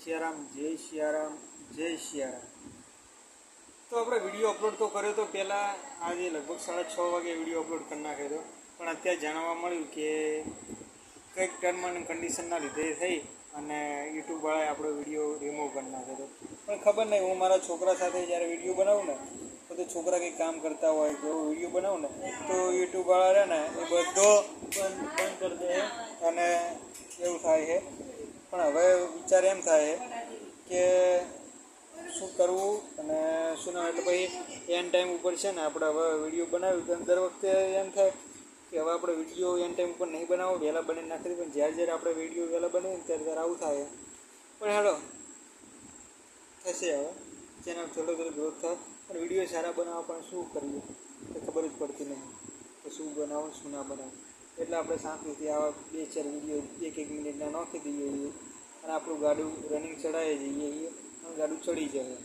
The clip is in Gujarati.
સિયારામ, જય સિયારામ જય સિયારામ. તો આપણે વીડિયો અપલોડ તો કર્યો તો પહેલાં આજે લગભગ સાડા છ વાગે વીડિયો અપલોડ કરી નાખ્યો પણ અત્યારે જાણવા મળ્યું કે કંઈક ટર્મ એન્ડ કન્ડિશનના લીધે થઈ અને યુટ્યુબવાળાએ આપણો વીડિયો રિમૂવ કરી નાખ્યો પણ ખબર નહીં, હું મારા છોકરા સાથે જ્યારે વીડિયો બનાવું ને, તો છોકરા કંઈક કામ કરતા હોય કે એવો વીડિયો બનાવું ને, તો યુટ્યુબવાળા રહે ને એ બંધ બંધ કરી દે અને એવું થાય છે. પણ હવે વિચાર એમ થાય કે શું કરવું અને શું ના, એટલે પછી એન ટાઈમ ઉપર છે ને આપણે હવે વીડિયો બનાવ્યું તો દર વખતે એમ થાય કે હવે આપણે વીડિયો એન ટાઈમ ઉપર નહીં બનાવો, વહેલા બની નાખી. પણ જ્યારે જ્યારે આપણે વીડિયો વહેલા બનાવીએ ત્યારે ત્યારે આવું થાય. પણ હેલો, થશે હવે. ચેનલ થોડો થોડો ગ્રોથ થાય. પણ વીડિયો સારા બનાવવા પણ શું કરીએ? એ ખબર જ પડતી નહીં કે શું બનાવો, શું ના બનાવો. એટલે આપણે શાંતિથી આવા બે ચાર વીડિયો એક એક મિનિટના નાખી દઈએ. અને આપણું ગાડું રનિંગ ચડાવી જઈએ છીએ ગાડું ચડી જાય.